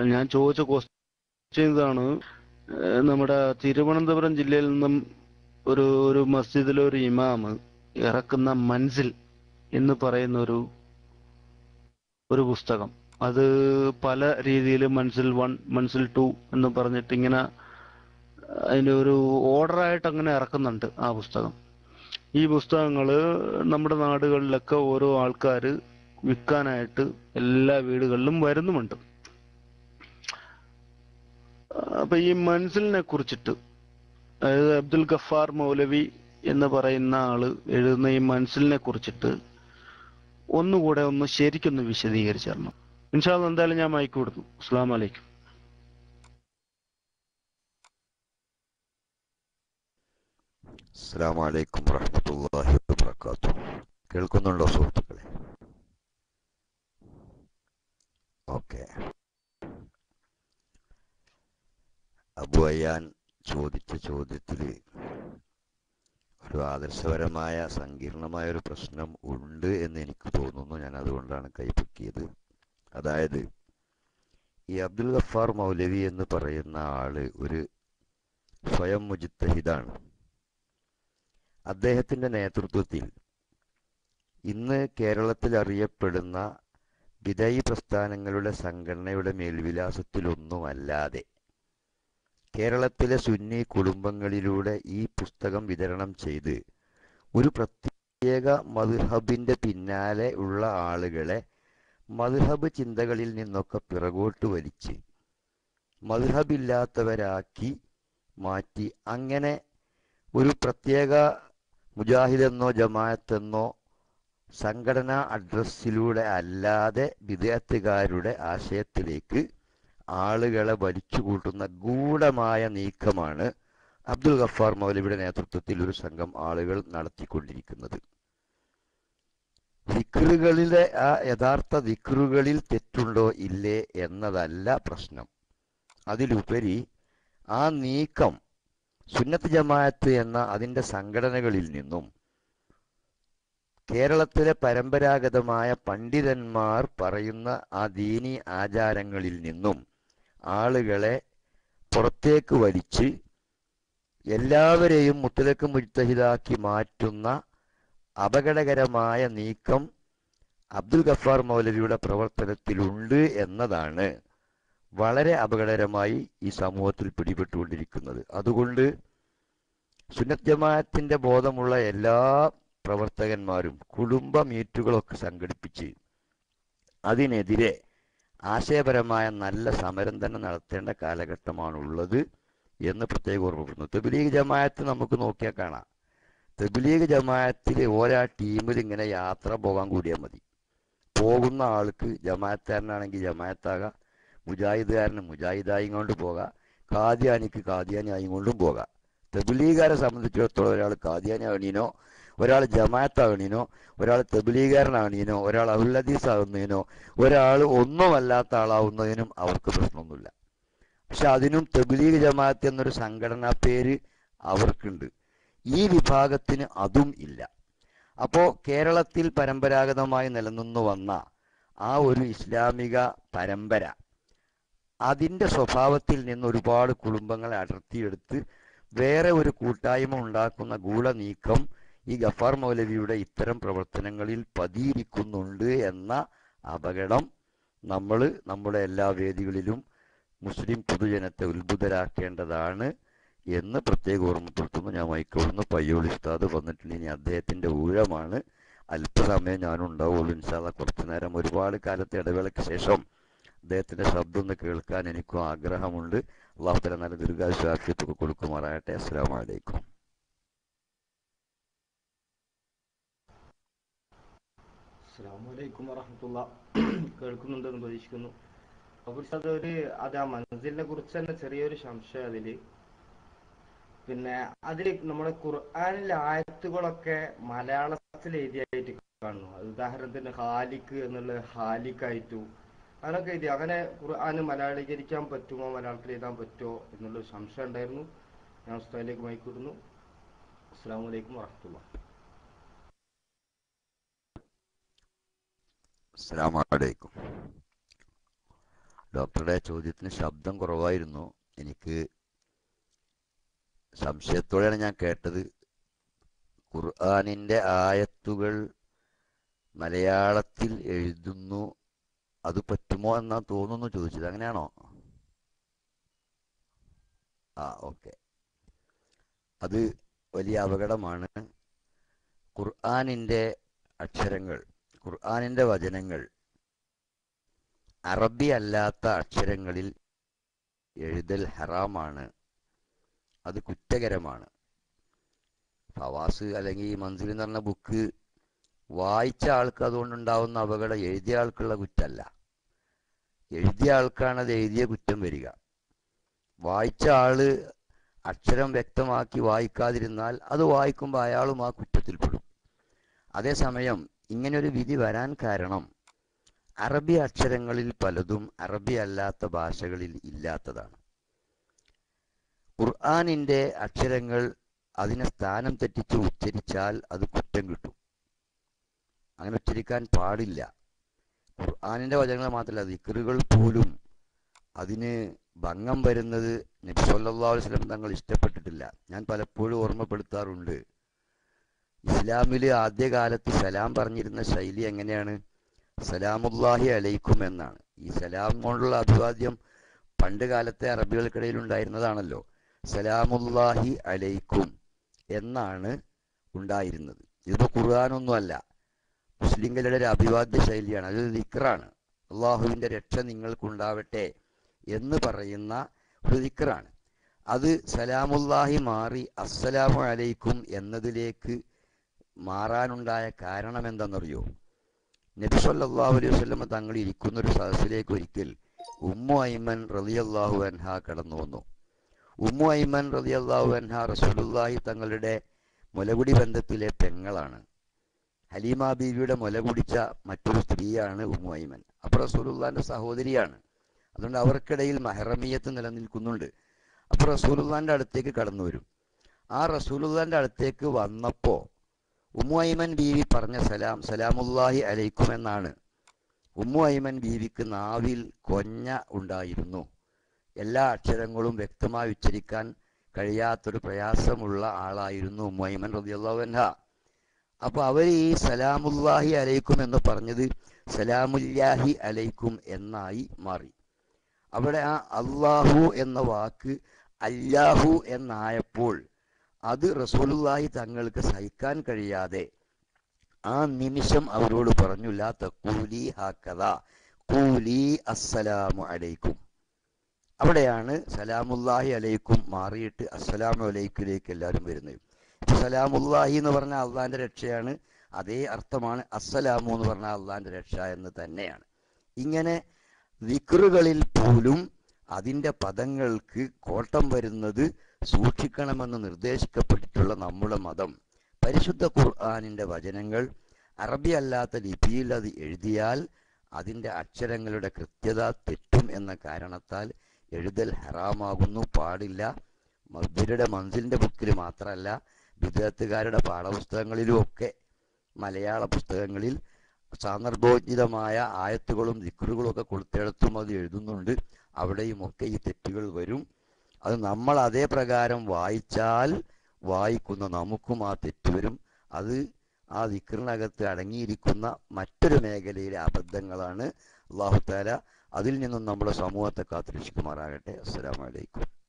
ഞാൻ ചോദിച്ച ക്വസ്റ്റ്യൻ ഇതാണ്. നമ്മുടെ തിരുവനന്തപുരം ജില്ലയിൽ നിന്നും ഒരു ഒരു മസ്ജിദിലെ ഒരു ഇമാമ് ഇറക്കുന്ന മൻസിൽ എന്ന് പറയുന്ന ഒരു ഒരു പുസ്തകം. അത് പല രീതിയിൽ മൻസിൽ വൺ മൻസിൽ ടു എന്ന് പറഞ്ഞിട്ട് ഇങ്ങനെ അതിന്റെ ഒരു ഓർഡറായിട്ട് അങ്ങനെ ഇറക്കുന്നുണ്ട് ആ പുസ്തകം. ഈ പുസ്തകങ്ങൾ നമ്മുടെ നാടുകളിലൊക്കെ ഓരോ ആൾക്കാർ വിൽക്കാനായിട്ട് എല്ലാ വീടുകളിലും വരുന്നുമുണ്ട്. അപ്പൊ ഈ മൻസിലിനെ കുറിച്ചിട്ട് അതായത് അബ്ദുൽ ഗഫാർ മൗലവി എന്ന് പറയുന്ന ആൾ എഴുതുന്ന ഈ മൻസിലിനെ കുറിച്ചിട്ട് ഒന്നുകൂടെ ഒന്ന് ശരിക്കൊന്ന് വിശദീകരിച്ചു തരണം എന്തായാലും ഞാൻ മൈക്ക് കൊടുത്തു. അസ്സാം വലൈക്കും അസ്സാം വലൈക്കും വറഹമത്തല്ലാഹി വാത്തു കേൾക്കുന്നുണ്ടോ സുഹൃത്തുക്കളെ ഓക്കെ അബു അയ്യാൻ ചോദിച്ച ചോദ്യത്തിൽ ഒരു ആദർശപരമായ സങ്കീർണമായ ഒരു പ്രശ്നം ഉണ്ട് എന്ന് എനിക്ക് തോന്നുന്നു. ഞാൻ അതുകൊണ്ടാണ് കൈപ്പൊക്കിയത് അതായത് ഈ അബ്ദുൽ ഗഫാർ മൗലവി എന്ന് പറയുന്ന ആൾ ഒരു സ്വയം മുജിത്തഹിദാണ്. അദ്ദേഹത്തിന്റെ നേതൃത്വത്തിൽ ഇന്ന് കേരളത്തിൽ അറിയപ്പെടുന്ന വിദയി പ്രസ്ഥാനങ്ങളുടെ സംഘടനയുടെ മേൽവിലാസത്തിലൊന്നുമല്ലാതെ കേരളത്തിലെ സുന്നി കുടുംബങ്ങളിലൂടെ ഈ പുസ്തകം വിതരണം ചെയ്ത് ഒരു പ്രത്യേക മദ്ഹബിന്റെ പിന്നാലെ ഉള്ള ആളുകളെ മധുഹബ് ചിന്തകളിൽ നിന്നൊക്കെ പിറകോട്ട് വലിച്ച് മധുഹബില്ലാത്തവരാക്കി മാറ്റി. അങ്ങനെ ഒരു പ്രത്യേക മുജാഹിദെന്നോ ജമാഅത്തെന്നോ സംഘടനാ അഡ്രസ്സിലൂടെ അല്ലാതെ വിദേഹത്തുകാരുടെ ആശയത്തിലേക്ക് ആളുകളെ വലിച്ചുകൂട്ടുന്ന ഗൂഢമായ നീക്കമാണ് അബ്ദുൽ ഗഫാർ മൗലവിയുടെ നേതൃത്വത്തിൽ ഒരു സംഘം ആളുകൾ നടത്തിക്കൊണ്ടിരിക്കുന്നത്. ദിക്റുകളിലെ ആ യഥാർത്ഥ ദിക്റുകളിൽ തെറ്റുണ്ടോ ഇല്ലേ എന്നതല്ല പ്രശ്നം. അതിലുപരി ആ നീക്കം സുന്നത്ത് ജമാഅത്ത് എന്ന അതിന്റെ സംഘടനകളിൽ നിന്നും കേരളത്തിലെ പരമ്പരാഗതമായ പണ്ഡിതന്മാർ പറയുന്ന ആ ദീനി ആചാരങ്ങളിൽ നിന്നും ആളുകളെ പുറത്തേക്ക് വലിച്ച് എല്ലാവരെയും മുത്തലക്ക് മുജ്തഹിദാക്കി മാറ്റുന്ന അപകടകരമായ നീക്കം അബ്ദുൽ ഗഫാർ മൗലവിയുടെ പ്രവർത്തനത്തിലുണ്ട് എന്നതാണ് വളരെ അപകടകരമായി ഈ സമൂഹത്തിൽ പിടിപെട്ടുകൊണ്ടിരിക്കുന്നത്. അതുകൊണ്ട് സുന്നത്ത് ജമാഅത്തിന്റെ ബോധമുള്ള എല്ലാ പ്രവർത്തകന്മാരും കുടുംബ മീറ്റുകളൊക്കെ സംഘടിപ്പിച്ച് അതിനെതിരെ ആശയപരമായ നല്ല സമരം തന്നെ നടത്തേണ്ട കാലഘട്ടമാണുള്ളത് എന്ന് പ്രത്യേകം ഓർമ്മപ്പെടുന്നു. തെബിലീഗ് ജമായത്ത് നമുക്ക് നോക്കിയാൽ കാണാം. തെബിലീഗ് ജമായത്തിൽ ഓരോ ടീമിൽ ഇങ്ങനെ യാത്ര പോകാൻ കൂടിയാൽ മതി. പോകുന്ന ആൾക്ക് ജമായത്താരനാണെങ്കിൽ ജമായത്താകാം മുജാഹിദുകാരന് മുജാഹിദായി കൊണ്ട് പോകാം കാദ്യാനിക്ക് കാദ്യാനി ആയി കൊണ്ടും പോകാം. തെബിലീഗാരെ സംബന്ധിച്ചിടത്തോളം ഒരാൾ കാദ്യാനി ആവണീനോ ഒരാൾ ജമാഅത്ത് ആവണീനോ ഒരാൾ തെബിലീകാരനാകണീനോ ഒരാൾ അഹുല്ലദീസ് ആവുന്നതിനോ ഒരാൾ ഒന്നുമല്ലാത്ത ആളാവുന്നതിനും അവർക്ക് പ്രശ്നമൊന്നുമില്ല. പക്ഷെ അതിനും തെബിലീഗ് ജമാഅത്ത് എന്നൊരു സംഘടനാ പേര് അവർക്കുണ്ട്. ഈ വിഭാഗത്തിന് അതും ഇല്ല. അപ്പോൾ കേരളത്തിൽ പരമ്പരാഗതമായി നിലനിന്നു വന്ന ആ ഒരു ഇസ്ലാമിക പരമ്പര അതിന്റെ സ്വഭാവത്തിൽ നിന്ന് ഒരുപാട് കുടുംബങ്ങളെ അടർത്തിയെടുത്ത് വേറെ ഒരു കൂട്ടായ്മ ഉണ്ടാക്കുന്ന ഗൂഢനീക്കം ഈ ഗഫാർ മൗലവിയുടെ ഇത്തരം പ്രവർത്തനങ്ങളിൽ പതിയിരിക്കുന്നുണ്ട് എന്ന അപകടം നമ്മൾ നമ്മുടെ എല്ലാ വേദികളിലും മുസ്ലിം പൊതുജനത്തെ ഉത്ഭുതരാക്കേണ്ടതാണ് എന്ന് പ്രത്യേകം ഓർമ്മപ്പെടുത്തുന്നു. ഞാൻ മൈക്കോടുന്ന് പയ്യോളി ഉസ്താദ് വന്നിട്ടുണ്ട്. ഇനി അദ്ദേഹത്തിന്റെ ഊഴമാണ്. അല്പസമയം ഞാനുണ്ടാവുള്ളൂ ഇൻഷാല്ല കുറച്ചു നേരം ഒരുപാട് കാലത്തെ ഇടവേളയ്ക്ക് ശേഷം അദ്ദേഹത്തിന്റെ ശബ്ദം ഒന്ന് കേൾക്കാൻ എനിക്കും ആഗ്രഹമുണ്ട്. അള്ളാഹു തല നല്ല ദീർഘാശ്വാസ്യത്തൊക്കെ കൊടുക്കുമാറാകട്ടെ. അസ്സാം വലൈക്കും അസ്സാമലൈക്കും വറഹമത്തുള്ള. കേൾക്കുന്നുണ്ടെന്ന് പ്രതീക്ഷിക്കുന്നു. അപ്പോൾ അത് ആ മനസ്സിനെ കുറിച്ച് തന്നെ ചെറിയൊരു സംശയം അതിൽ. പിന്നെ അതിൽ നമ്മുടെ ഖുർആാനിലെ ആയത്തുകളൊക്കെ മലയാളത്തിൽ എഴുതിയായിട്ട് കാണുന്നു. ഉദാഹരണത്തിന് ഹാലിക്ക് എന്നുള്ള ഹാലിക്കായിട്ടു. അങ്ങനൊക്കെ എഴുതി. അങ്ങനെ ഖുർആാന് മലയാളീകരിക്കാൻ പറ്റുമോ? മലയാളത്തിൽ എഴുതാൻ പറ്റുമോ? എന്നുള്ളൊരു സംശയം ഉണ്ടായിരുന്നു. ഞാൻ ഉസ്താദിലേക്ക് മയക്കിടുന്നു അസ്സാം വലൈക്കും വറഹമത്തുള്ള. അസ്സാം ഡോക്ടറുടെ ചോദ്യത്തിന് ശബ്ദം കുറവായിരുന്നു. എനിക്ക് സംശയത്തോടെയാണ് ഞാൻ കേട്ടത്. ഖുർആാനിന്റെ ആയത്തുകൾ മലയാളത്തിൽ എഴുതുന്നു. അത് പറ്റുമോ എന്നാ തോന്നുന്നു ചോദിച്ചത്. അങ്ങനെയാണോ? ആ ഓക്കെ. അത് വലിയ അപകടമാണ്. ഖുർആാനിന്റെ അക്ഷരങ്ങൾ ഖുർആാനിന്റെ വചനങ്ങൾ അറബി അല്ലാത്ത അക്ഷരങ്ങളിൽ എഴുതൽ ഹറാമാണ്. അത് കുറ്റകരമാണ്. ഫവാസ് അല്ലെങ്കിൽ മൻസിൽ എന്ന് പറഞ്ഞ ബുക്ക് വായിച്ച ആൾക്ക് അതുകൊണ്ടുണ്ടാവുന്ന അപകടം എഴുതിയ ആൾക്കുള്ള കുറ്റമല്ല. എഴുതിയ ആൾക്കാണ് അത് എഴുതിയ കുറ്റം വരിക. വായിച്ച ആൾ അക്ഷരം വ്യക്തമാക്കി വായിക്കാതിരുന്നാൽ അത് വായിക്കുമ്പോൾ അയാളും ആ കുറ്റത്തിൽപ്പെടും അതേസമയം ഇങ്ങനൊരു വിധി വരാൻ കാരണം അറബി അക്ഷരങ്ങളിൽ പലതും അറബി അല്ലാത്ത ഭാഷകളിൽ ഇല്ലാത്തതാണ്. ഖുർആാനിന്റെ അക്ഷരങ്ങൾ അതിനെ സ്ഥാനം തെറ്റിച്ച് ഉച്ചരിച്ചാൽ അത് കുറ്റം കിട്ടും. അങ്ങനെ ഉച്ചരിക്കാൻ പാടില്ല. ഖുർആാനിന്റെ വചനങ്ങൾ മാത്രമല്ല ദിക്കറുകൾ പോലും അതിന് ഭംഗം വരുന്നത് നബി വസല്ലം തങ്ങൾ ഇഷ്ടപ്പെട്ടിട്ടില്ല. ഞാൻ പലപ്പോഴും ഓർമ്മപ്പെടുത്താറുണ്ട്. ഇസ്ലാമിൽ ആദ്യകാലത്ത് സലാം പറഞ്ഞിരുന്ന ശൈലി എങ്ങനെയാണ്? സലാമുല്ലാഹി അലൈക്കും എന്നാണ്. ഈ സലാം കൊണ്ടുള്ള അഭിവാദ്യം പണ്ട് കാലത്തെ അറബികൾക്കിടയിൽ ഉണ്ടായിരുന്നതാണല്ലോ. സലാമുല്ലാഹി അലൈക്കും എന്നാണ് ഉണ്ടായിരുന്നത്. ഇതിപ്പോ ഖുർആാനൊന്നുമല്ല. മുസ്ലിങ്ങളുടെ ഒരു അഭിവാദ്യ ശൈലിയാണ്. അത് ദിക്റാണ്. അള്ളാഹുവിന്റെ രക്ഷ നിങ്ങൾക്കുണ്ടാവട്ടെ എന്ന് പറയുന്ന ഒരു ദിക്റാണ്. അത് സലാമുല്ലാഹി മാറി അസ്സലാമു അലൈക്കും എന്നതിലേക്ക് മാറാനുണ്ടായ കാരണം എന്താണെന്നറിയോ നബി സല്ലല്ലാഹു അലൈഹി വസ്ലമ തങ്ങൾ ഇരിക്കുന്ന ഒരു സദസ്സിലേക്ക് ഒരിക്കൽ ഉമ്മു ഐമൻ റളിയല്ലാഹു അൻഹ കടന്നു വന്നു. ഉമ്മു ഐമൻ റളിയല്ലാഹു അൻഹ റസൂലുള്ളാഹി തങ്ങളുടെ മുലകുടി ബന്ധത്തിലെ പെങ്ങളാണ്. ഹലീമ ബീവിയുടെ മുല കുടിച്ച മറ്റൊരു സ്ത്രീയാണ് ഉമ്മു ഐമൻ അപ്പോൾ റസൂലുല്ലാന്റെ സഹോദരിയാണ്. അതുകൊണ്ട് അവർക്കിടയിൽ മഹറമിയത്ത് നിലനിൽക്കുന്നുണ്ട്. അപ്പോൾ റസൂലുല്ലാന്റെ അടുത്തേക്ക് കടന്നു വരും. ആ റസൂലുള്ളാന്റെ അടുത്തേക്ക് വന്നപ്പോൾ ഉമ്മു ഐമൻ ബീവി പറഞ്ഞ സലാം സലാമുല്ലാഹി അലൈക്കും എന്നാണ്. ഉമ്മു ഐമൻ ബീവിക്ക് നാവിൽ കൊഞ്ഞ ഉണ്ടായിരുന്നു. എല്ലാ അക്ഷരങ്ങളും വ്യക്തമായി ഉച്ചരിക്കാൻ കഴിയാത്തൊരു പ്രയാസമുള്ള ആളായിരുന്നു ഉമ്മു ഐമൻ റളിയല്ലാഹു അൻഹ. അപ്പൊ അവർ ഈ സലാമുല്ലാഹി അലൈക്കും എന്ന് പറഞ്ഞത് സലാമുല്ലാഹി അലൈക്കും എന്നായി മാറി. അവിടെ ആ അള്ളാഹു എന്ന വാക്ക് അല്ലാഹു എന്നായപ്പോൾ അത് റസൂലുള്ളാഹി തങ്ങൾക്ക് സഹിക്കാൻ കഴിയാതെ ആ നിമിഷം അവരോട് പറഞ്ഞു ലാ തക്കൂലി ഹാക്കഥ കൂലി അസ്സലാമു അലൈക്കും. അവിടെയാണ് സലാമുല്ലാഹി അലൈക്കും മാറിയിട്ട് അസ്സലാമു അലൈക്കിലേക്ക് എല്ലാവരും വരുന്നത്. സലാമുല്ലാഹി എന്ന് പറഞ്ഞ അള്ളാന്റെ രക്ഷയാണ്. അതേ അർത്ഥമാണ് അസ്സലാമു എന്ന് പറഞ്ഞ അള്ളാന്റെ രക്ഷ എന്ന് തന്നെയാണ്. ഇങ്ങനെ വിക്റുകളിൽ പോലും അതിന്റെ പദങ്ങൾക്ക് കോട്ടം വരുന്നത് സൂക്ഷിക്കണമെന്ന് നിർദ്ദേശിക്കപ്പെട്ടിട്ടുള്ള നമ്മുടെ മതം പരിശുദ്ധ ഖുർആാനിന്റെ വചനങ്ങൾ അറബി അല്ലാത്ത ലിപിയിൽ അത് എഴുതിയാൽ അതിന്റെ അക്ഷരങ്ങളുടെ കൃത്യത തെറ്റും എന്ന കാരണത്താൽ എഴുതൽ ഹറാമാകുന്നു പാടില്ല. ഇവരുടെ മൻസിലിന്റെ ബുക്കിൽ മാത്രമല്ല വിദഗ്ധകാരുടെ പാഠപുസ്തകങ്ങളിലുമൊക്കെ മലയാള പുസ്തകങ്ങളിൽ സാന്ദർഭോചിതമായ ആയത്തുകളും ദിക്കറുകളും ഒക്കെ കൊടുത്തിടത്തും അത് എഴുതുന്നുണ്ട്. അവിടെയുമൊക്കെ ഈ തെറ്റുകൾ വരും. അത് നമ്മൾ അതേ പ്രകാരം വായിച്ചാൽ വായിക്കുന്ന നമുക്കും ആ തെറ്റ് വരും. അത് ആ ദിക്റിനകത്ത് അടങ്ങിയിരിക്കുന്ന മറ്റൊരു മേഖലയിലെ അബദ്ധങ്ങളാണ്. അള്ളാഹു താല അതിൽ നിന്നും നമ്മുടെ സമൂഹത്തെ കാത്തുരക്ഷിക്കുമാറാകട്ടെ. അസ്സലാമലൈക്കും